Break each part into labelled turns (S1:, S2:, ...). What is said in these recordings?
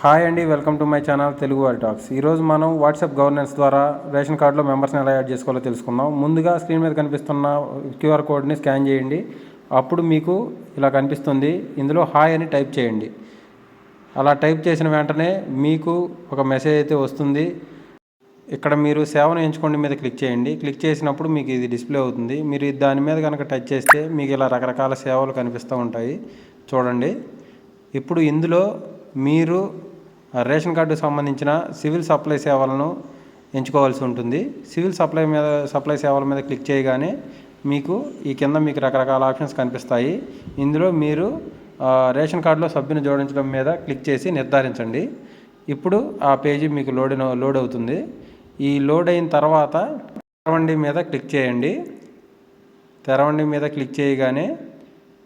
S1: Hi అండి welcome to my channel Telugu వారి talks. ఈరోజు మనం వాట్సాప్ గవర్నెన్స్ ద్వారా రేషన్ కార్డులో మెంబర్స్ని ఎలా యాడ్ చేసుకోవాలో తెలుసుకుందాం. ముందుగా స్క్రీన్ మీద కనిపిస్తున్న క్యూఆర్ కోడ్ని స్కాన్ చేయండి. అప్పుడు మీకు ఇలా కనిపిస్తుంది. ఇందులో హాయ్ అని టైప్ చేయండి. అలా టైప్ చేసిన వెంటనే మీకు ఒక మెసేజ్ అయితే వస్తుంది. ఇక్కడ మీరు సేవను ఎంచుకోండి మీద క్లిక్ చేయండి. క్లిక్ చేసినప్పుడు మీకు ఇది డిస్ప్లే అవుతుంది. మీరు దాని మీద కనుక టచ్ చేస్తే మీకు ఇలా రకరకాల సేవలు కనిపిస్తూ ఉంటాయి. చూడండి. ఇప్పుడు ఇందులో మీరు రేషన్ కార్డుకు సంబంధించిన సివిల్ సప్లై సేవలను ఎంచుకోవాల్సి ఉంటుంది. సివిల్ సప్లై మీద సప్లై సేవల మీద క్లిక్ చేయగానే మీకు ఈ కింద మీకు రకరకాల ఆప్షన్స్ కనిపిస్తాయి. ఇందులో మీరు రేషన్ కార్డులో సభ్యుని జోడించడం మీద క్లిక్ చేసి నిర్ధారించండి. ఇప్పుడు ఆ పేజీ మీకు లోడ్ లోడ్ అవుతుంది. ఈ లోడ్ అయిన తర్వాత తెరవండి మీద క్లిక్ చేయండి. తెరవండి మీద క్లిక్ చేయగానే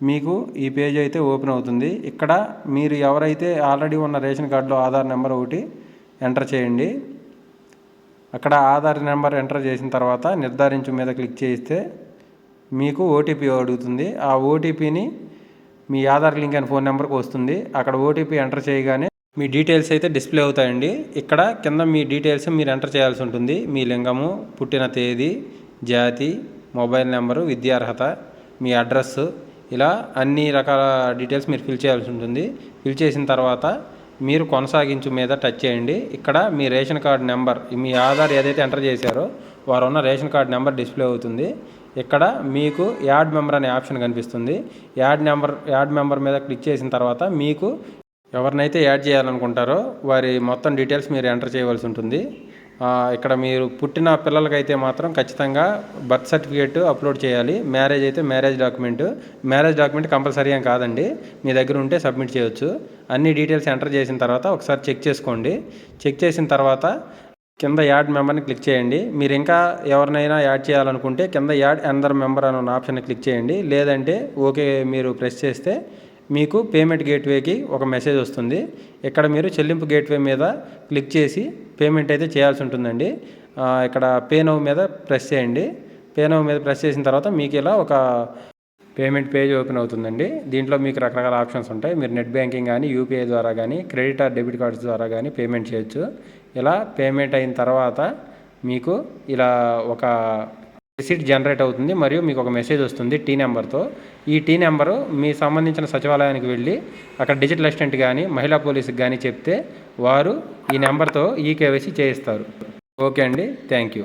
S1: మీకు ఈ పేజ్ అయితే ఓపెన్ అవుతుంది. ఇక్కడ మీరు ఎవరైతే ఆల్రెడీ ఉన్న రేషన్ కార్డులో ఆధార్ నెంబర్ ఒకటి ఎంటర్ చేయండి. అక్కడ ఆధార్ నెంబర్ ఎంటర్ చేసిన తర్వాత నిర్ధారించు మీద క్లిక్ చేస్తే మీకు ఓటీపీ అడుగుతుంది. ఆ ఓటీపీని మీ ఆధార్ లింక్ అయిన ఫోన్ నెంబర్కి వస్తుంది. అక్కడ ఓటీపీ ఎంటర్ చేయగానే మీ డీటెయిల్స్ అయితే డిస్ప్లే అవుతాయండి. ఇక్కడ కింద మీ డీటెయిల్స్ మీరు ఎంటర్ చేయాల్సి ఉంటుంది. మీ లింగము పుట్టిన తేదీ జాతి మొబైల్ నెంబరు విద్యార్హత మీ అడ్రస్సు ఇలా అన్ని రకాల డీటెయిల్స్ మీరు ఫిల్ చేయాల్సి ఉంటుంది. ఫిల్ చేసిన తర్వాత మీరు కొనసాగించు మీద టచ్ చేయండి. ఇక్కడ మీ రేషన్ కార్డు నెంబర్ మీ ఆధార్ ఏదైతే ఎంటర్ చేశారో వారు ఉన్న రేషన్ కార్డు నెంబర్ డిస్ప్లే అవుతుంది. ఇక్కడ మీకు యాడ్ మెంబర్ అనే ఆప్షన్ కనిపిస్తుంది. యాడ్ నెంబర్ యాడ్ మెంబర్ మీద క్లిక్ చేసిన తర్వాత మీకు ఎవరినైతే యాడ్ చేయాలనుకుంటారో వారి మొత్తం డీటెయిల్స్ మీరు ఎంటర్ చేయవలసి ఉంటుంది. ఇక్కడ మీరు పుట్టిన పిల్లలకైతే మాత్రం ఖచ్చితంగా బర్త్ సర్టిఫికేట్ అప్లోడ్ చేయాలి. మ్యారేజ్ అయితే marriage document. Marriage document compulsory ఏం కాదండి. మీ దగ్గర ఉంటే సబ్మిట్ చేయొచ్చు. అన్ని డీటెయిల్స్ ఎంటర్ చేసిన తర్వాత ఒకసారి చెక్ చేసుకోండి. చెక్ చేసిన తర్వాత కింద యాడ్ మెంబర్ని క్లిక్ చేయండి. మీరు ఇంకా ఎవరినైనా యాడ్ చేయాలనుకుంటే కింద యాడ్ అందర్ మెంబర్ అని ఉన్న ఆప్షన్ని క్లిక్ చేయండి. లేదంటే ఓకే మీరు ప్రెస్ చేస్తే మీకు పేమెంట్ గేట్వేకి ఒక మెసేజ్ వస్తుంది. ఇక్కడ మీరు చెల్లింపు గేట్వే మీద క్లిక్ చేసి పేమెంట్ అయితే చేయాల్సి ఉంటుందండి. ఇక్కడ పేనవ్ మీద ప్రెస్ చేయండి. పేనవ్ మీద ప్రెస్ చేసిన తర్వాత మీకు ఇలా ఒక పేమెంట్ పేజ్ ఓపెన్ అవుతుందండి. దీంట్లో మీకు రకరకాల ఆప్షన్స్ ఉంటాయి. మీరు నెట్ బ్యాంకింగ్ కానీ యూపీఐ ద్వారా కానీ క్రెడిట్ ఆర్ డెబిట్ కార్డ్స్ ద్వారా కానీ పేమెంట్ చేయొచ్చు. ఇలా పేమెంట్ అయిన తర్వాత మీకు ఇలా ఒక రిసీట్ జనరేట్ అవుతుంది మరియు మీకు ఒక మెసేజ్ వస్తుంది టీ నెంబర్తో. ఈ టీ నెంబరు మీ సంబంధించిన సచివాలయానికి వెళ్ళి అక్కడ డిజిటల్ అసిస్టెంట్ కానీ మహిళా పోలీసుకి కానీ చెప్తే వారు ఈ నెంబర్తో ఈ కేవైసీ చేయిస్తారు. ఓకే అండి. Thank you.